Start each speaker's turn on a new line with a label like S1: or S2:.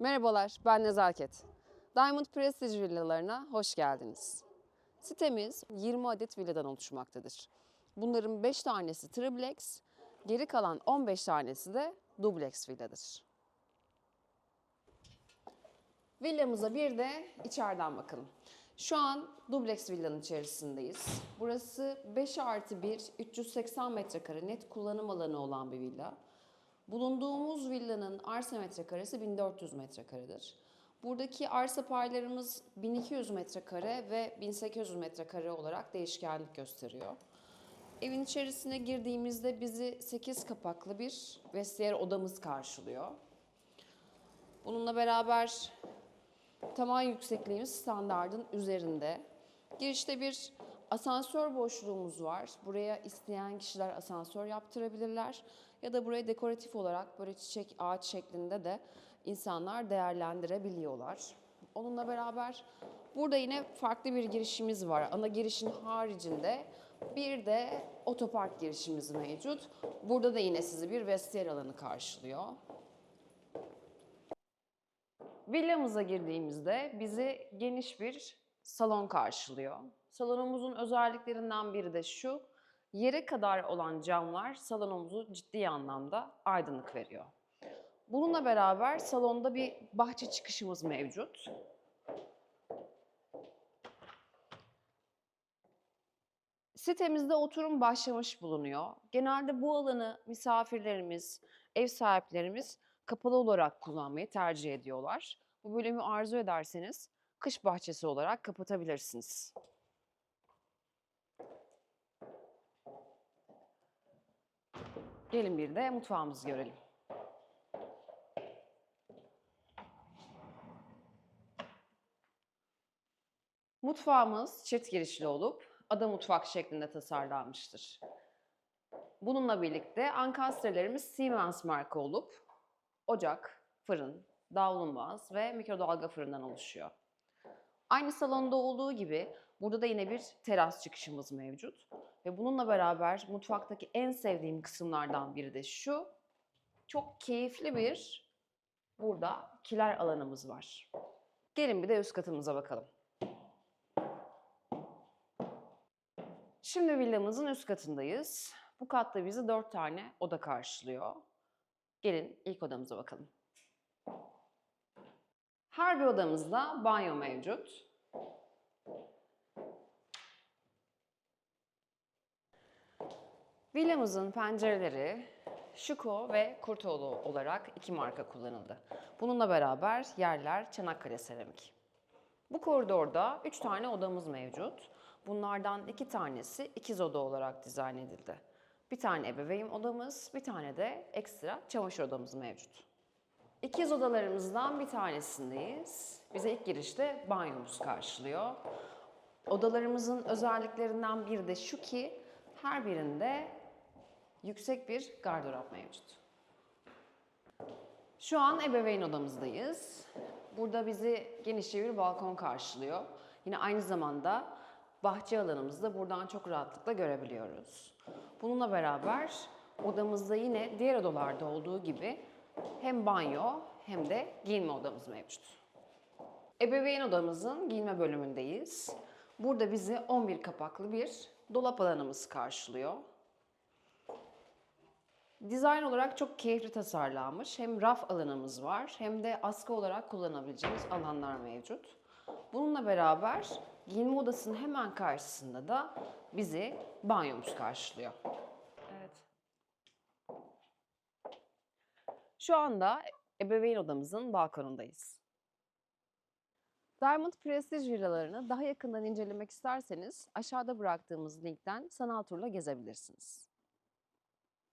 S1: Merhabalar, ben Nezaket. Diamond Prestige villalarına hoş geldiniz. Sitemiz 20 adet villadan oluşmaktadır. Bunların 5 tanesi triplex, geri kalan 15 tanesi de dubleks villadır. Villamıza bir de içeriden bakalım. Şu an dubleks villanın içerisindeyiz. Burası 5 artı 1, 380 metrekare net kullanım alanı olan bir villa. Bulunduğumuz villanın arsa metrekaresi 1400 metrekaredir. Buradaki arsa paylarımız 1200 metrekare ve 1800 metrekare olarak değişkenlik gösteriyor. Evin içerisine girdiğimizde bizi 8 kapaklı bir vestiyer odamız karşılıyor. Bununla beraber tavan yüksekliğimiz standardın üzerinde. Girişte bir asansör boşluğumuz var. Buraya isteyen kişiler asansör yaptırabilirler. Ya da burayı dekoratif olarak böyle çiçek, ağaç şeklinde de insanlar değerlendirebiliyorlar. Onunla beraber burada yine farklı bir girişimiz var. Ana girişin haricinde bir de otopark girişimiz mevcut. Burada da yine sizi bir vestiyer alanı karşılıyor. Villamıza girdiğimizde bizi geniş bir salon karşılıyor. Salonumuzun özelliklerinden biri de şu, yere kadar olan camlar salonumuzu ciddi anlamda aydınlık veriyor. Bununla beraber salonda bir bahçe çıkışımız mevcut. Sitemizde oturum başlamış bulunuyor. Genelde bu alanı misafirlerimiz, ev sahiplerimiz kapalı olarak kullanmayı tercih ediyorlar. Bu bölümü arzu ederseniz kış bahçesi olarak kapatabilirsiniz. Gelin bir de mutfağımızı görelim. Mutfağımız çift girişli olup ada mutfak şeklinde tasarlanmıştır. Bununla birlikte ankastrelerimiz Siemens marka olup ocak, fırın, davlumbaz ve mikrodalga fırından oluşuyor. Aynı salonda olduğu gibi burada da yine bir teras çıkışımız mevcut. Ve bununla beraber mutfaktaki en sevdiğim kısımlardan biri de şu. Çok keyifli bir burada kiler alanımız var. Gelin bir de üst katımıza bakalım. Şimdi villamızın üst katındayız. Bu katta bizi dört tane oda karşılıyor. Gelin ilk odamıza bakalım. Her bir odamızda banyo mevcut. Villamızın pencereleri Şuko ve Kurtoğlu olarak iki marka kullanıldı. Bununla beraber yerler Çanakkale seramik. Bu koridorda üç tane odamız mevcut. Bunlardan iki tanesi ikiz oda olarak dizayn edildi. Bir tane ebeveyn odamız, bir tane de ekstra çamaşır odamız mevcut. İkiz odalarımızdan bir tanesindeyiz. Bize ilk girişte banyomuz karşılıyor. Odalarımızın özelliklerinden biri de şu ki her birinde yüksek bir gardırop mevcut. Şu an ebeveyn odamızdayız. Burada bizi genişçe bir balkon karşılıyor. Yine aynı zamanda bahçe alanımızı da buradan çok rahatlıkla görebiliyoruz. Bununla beraber odamızda yine diğer odalarda olduğu gibi hem banyo hem de giyinme odamız mevcut. Ebeveyn odamızın giyinme bölümündeyiz. Burada bizi 11 kapaklı bir dolap alanımız karşılıyor. Dizayn olarak çok keyifli tasarlanmış. Hem raf alanımız var hem de askı olarak kullanabileceğimiz alanlar mevcut. Bununla beraber giyinme odasının hemen karşısında da bizi banyomuz karşılıyor. Evet. Şu anda ebeveyn odamızın balkonundayız. Diamond Prestige villalarını daha yakından incelemek isterseniz aşağıda bıraktığımız linkten sanal turla gezebilirsiniz.